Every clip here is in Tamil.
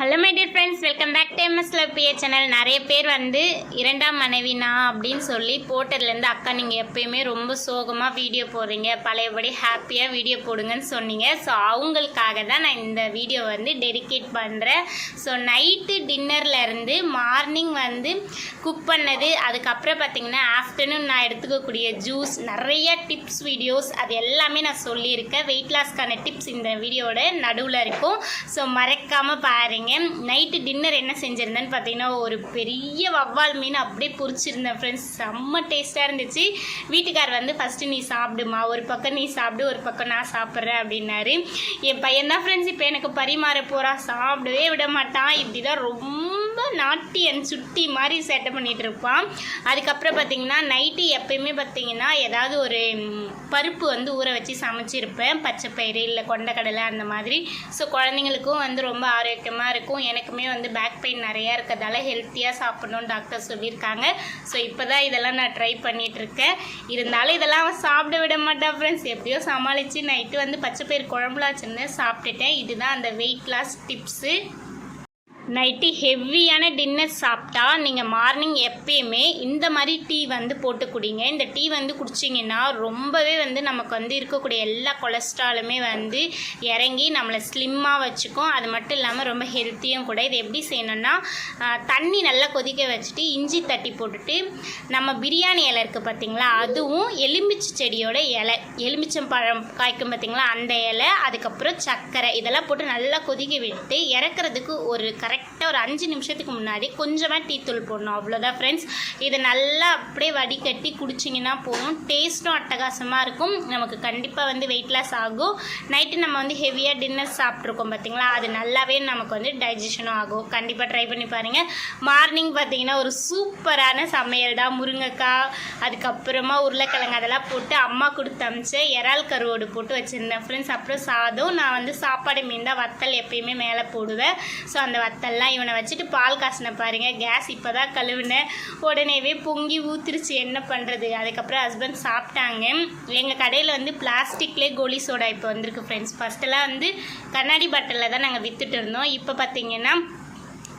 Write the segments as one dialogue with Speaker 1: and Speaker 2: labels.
Speaker 1: Hello my dear friends welcome back to MS BA channel நிறைய பேர் வந்து இரண்டாம் மனைவி நான் அப்படின்னு சொல்லி போட்டதுலேருந்து அக்கா நீங்கள் எப்பயுமே ரொம்ப சோகமாக வீடியோ போடுறீங்க. பழையபடி ஹாப்பியாக வீடியோ போடுங்கன்னு சொன்னீங்க. ஸோ அவங்களுக்காக தான் நான் இந்த வீடியோ வந்து டெடிகேட் பண்ணுறேன் ஸோ நைட்டு டின்னர்லேருந்து மார்னிங் வந்து குக் பண்ணது. அதுக்கப்புறம் பார்த்தீங்கன்னா ஆஃப்டர்நூன் நான் எடுத்துக்கக்கூடிய ஜூஸ் நிறைய டிப்ஸ் வீடியோஸ் அது எல்லாமே நான் சொல்லியிருக்கேன். வெயிட் லாஸ்க்கான டிப்ஸ் இந்த வீடியோட நடுவில் இருக்கும். ஸோ மறக்காமல் பாருங்க. நைட்டு டின்னர் என்ன செஞ்சுருந்தேன்னு பார்த்தீங்கன்னா ஒரு பெரிய வவ்வால் மீன் அப்படியே பொரிச்சிருந்தேன் ஃப்ரெண்ட்ஸ் செம்ம டேஸ்ட்டாக இருந்துச்சு. வீட்டுக்கார் வந்து ஃபஸ்ட்டு நீ சாப்பிடுமா. ஒரு பக்கம் நீ சாப்பிடு ஒரு பக்கம் நான் சாப்பிட்றேன் அப்படின்னாரு. என் பையன் தான் ஃப்ரெண்ட்ஸ் இப்போ எனக்கு பரிமாற போகிறா சாப்பிடவே விட மாட்டான். இப்படி தான் ரொம்ப நாட்டி அண்ட் சுட்டி மாதிரி சேட்டை பண்ணிகிட்டு இருப்பான். அதுக்கப்புறம் பார்த்தீங்கன்னா நைட்டு எப்பயுமே பார்த்தீங்கன்னா ஏதாவது ஒரு பருப்பு வந்து ஊற வச்சு சமைச்சிருப்பேன். பச்சை பயிறு இல்லை கொண்டக்கடலை அந்த மாதிரி. ஸோ குழந்தைங்களுக்கும் வந்து ரொம்ப ஆரோக்கியமாக இருக்கும். எனக்குமே வந்து பேக் பெயின் நிறையா இருக்கிறதால ஹெல்த்தியாக சாப்பிடணும்னு டாக்டர் சொல்லியிருக்காங்க. ஸோ இப்போ தான் இதெல்லாம் நான் ட்ரை பண்ணிகிட்ருக்கேன் இருக்கேன். இருந்தாலும் இதெல்லாம் அவன் சாப்பிட விட மாட்டேன் ஃப்ரெண்ட்ஸ் எப்படியோ சமாளித்து நைட்டு வந்து பச்சை பயிறு குழம்புலாம் வச்சுருந்தேன். சாப்பிட்டுட்டேன். இதுதான் அந்த வெயிட் லாஸ் டிப்ஸு நைட்டு ஹெவியான டின்னர் சாப்பிட்டா நீங்கள் மார்னிங் எப்பயுமே இந்த மாதிரி டீ வந்து போட்டு குடிங்க. இந்த டீ வந்து குடிச்சிங்கன்னா ரொம்பவே வந்து நமக்கு வந்து இருக்கக்கூடிய எல்லா கொலஸ்ட்ராலுமே வந்து இறங்கி நம்மளை ஸ்லிம்மாக வச்சுக்கும். அது மட்டும் இல்லாமல் ரொம்ப ஹெல்த்தியும் கூட. இது எப்படி செய்யணும்னா தண்ணி நல்லா கொதிக்க வச்சுட்டு இஞ்சி தட்டி போட்டுட்டு நம்ம பிரியாணி இலை இருக்குது பார்த்தீங்களா அதுவும் எலுமிச்சை செடியோட இலை. எலுமிச்சம் பழம் காய்க்கும் பார்த்தீங்களா அந்த இலை அதுக்கப்புறம் சர்க்கரை இதெல்லாம் போட்டு நல்லா கொதிக்க விட்டு இறக்குறதுக்கு ஒரு கரெக்ட் கரெக்டாக ஒரு அஞ்சு நிமிஷத்துக்கு முன்னாடி கொஞ்சமாக டீ தூள் போடணும். அவ்வளோதான் ஃப்ரெண்ட்ஸ் இதை நல்லா அப்படியே வடிகட்டி குடிச்சிங்கன்னா போதும். டேஸ்ட்டும் அட்டகாசமாக இருக்கும். நமக்கு கண்டிப்பாக வந்து வெயிட் லாஸ் ஆகும். நைட்டு நம்ம வந்து ஹெவியாக டின்னர் சாப்பிட்ருக்கோம் பார்த்தீங்களா அது நல்லாவே நமக்கு வந்து டைஜஷனும் ஆகும். கண்டிப்பாக ட்ரை பண்ணி பாருங்கள் மார்னிங் பார்த்தீங்கன்னா ஒரு சூப்பரான சமையல் தான். முருங்கைக்காய் அதுக்கப்புறமா உருளைக்கிழங்கு அதெல்லாம் போட்டு அம்மா கொடுத்து அமிச்சு இறால் கருவோடு போட்டு வச்சுருந்தேன் ஃப்ரெண்ட்ஸ் அப்புறம் சாதம். நான் வந்து சாப்பாடு மீன் தான். வத்தல் எப்பயுமே மேலே போடுவேன். ஸோ அந்த வத்தல் எல்லாம் இவனை வச்சுட்டு பால் காசின பாருங்க. கேஸ் இப்போ தான் கழுவினேன் உடனேவே பொங்கி ஊத்திருச்சு. என்ன பண்ணுறது அதுக்கப்புறம் ஹஸ்பண்ட் சாப்பிட்டாங்க. எங்கள் கடையில் வந்து பிளாஸ்டிக்லேயே கோலி சோடா இப்போ வந்திருக்கு ஃப்ரெண்ட்ஸ் ஃபஸ்ட்டெல்லாம் வந்து கண்ணாடி பாட்டிலில் தான் நாங்கள் விற்றுட்டு இருந்தோம். இப்போ பார்த்தீங்கன்னா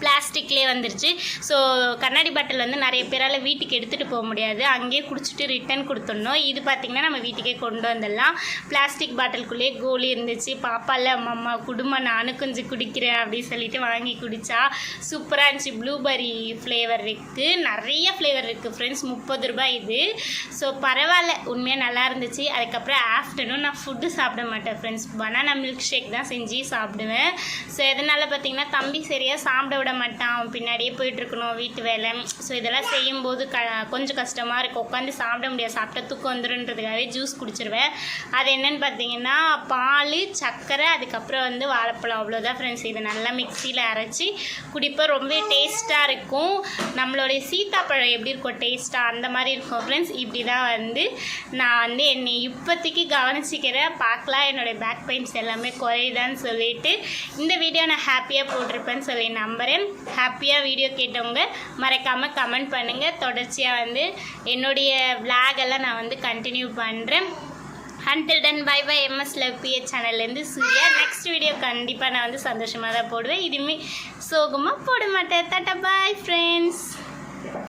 Speaker 1: பிளாஸ்டிக்லேயே வந்துருச்சு. ஸோ கண்ணாடி பாட்டில் வந்து நிறைய பேரால் வீட்டுக்கு எடுத்துகிட்டு போக முடியாது. அங்கேயே குடிச்சிட்டு ரிட்டர்ன் கொடுத்துடணும். இது பார்த்திங்கன்னா நம்ம வீட்டுக்கே கொண்டு வந்துடலாம். பிளாஸ்டிக் பாட்டிலுக்குள்ளேயே கோலி இருந்துச்சு. பாப்பால அம்மா குடும்பம் நானும் கொஞ்சம் குடிக்கிறேன் அப்படின்னு சொல்லிட்டு வாங்கி குடித்தா சூப்பராக இருந்துச்சு. ப்ளூபெர்ரி ஃப்ளேவர் இருக்குது நிறைய ஃப்ளேவர் இருக்குது ஃப்ரெண்ட்ஸ் முப்பது ரூபாய் இது. ஸோ பரவாயில்ல. உண்மையாக நல்லா இருந்துச்சு. அதுக்கப்புறம் ஆஃப்டர்நூன் நான் ஃபுட்டு சாப்பிட மாட்டேன் ஃப்ரெண்ட்ஸ் பனானா மில்க் ஷேக் தான் செஞ்சு சாப்பிடுவேன். ஸோ எதனால் பார்த்திங்கன்னா தம்பி சரியாக சாப்பிட விட மாட்டான். அவன் பின்னாடியே போயிட்டு இருக்கணும் வீட்டு வேலை. ஸோ இதெல்லாம் செய்யும்போது க கொஞ்சம் கஷ்டமாக இருக்கும். உட்காந்து சாப்பிட முடியாது. சாப்பிட்டா தூக்கம் வந்துடுன்றதுக்காகவே ஜூஸ் குடிச்சிருவேன். அது என்னன்னு பார்த்தீங்கன்னா பால் சர்க்கரை அதுக்கப்புறம் வந்து வாழைப்பழம். அவ்வளோதான் ஃப்ரெண்ட்ஸ் இதை நல்லா மிக்சியில் அரைச்சி குடிப்போம் ரொம்ப டேஸ்ட்டாக இருக்கும். நம்மளுடைய சீத்தாப்பழம் எப்படி இருக்கும்? டேஸ்ட்டாக அந்த மாதிரி இருக்கும் ஃப்ரெண்ட்ஸ் இப்படி தான் வந்து நான் வந்து என்னை இப்போதைக்கு கவனிச்சிக்கிறேன் பார்க்கலாம். என்னுடைய பேக் பெயின்ஸ் எல்லாமே குறையுதான்னு சொல்லிட்டு இந்த வீடியோ நான் ஹாப்பியாக போட்டிருப்பேன்னு சொல்லி நம்புகிறேன் ஹாப்பியாக வீடியோ கேட்டவங்க மறக்காமல் கமெண்ட் பண்ணுங்கள் தொடர்ச்சியாக வந்து என்னுடைய விளாகெல்லாம் எல்லாம் நான் வந்து கண்டினியூ பண்ணுறேன் until then bye bye MS லவ்பிஏ சேனல்லேருந்து சூர்யா. நெக்ஸ்ட் வீடியோ கண்டிப்பாக நான் வந்து சந்தோஷமாக தான் போடுவேன். இதுவுமே சோகமாக போட மாட்டேன். தட்டா பாய் ஃப்ரெண்ட்ஸ்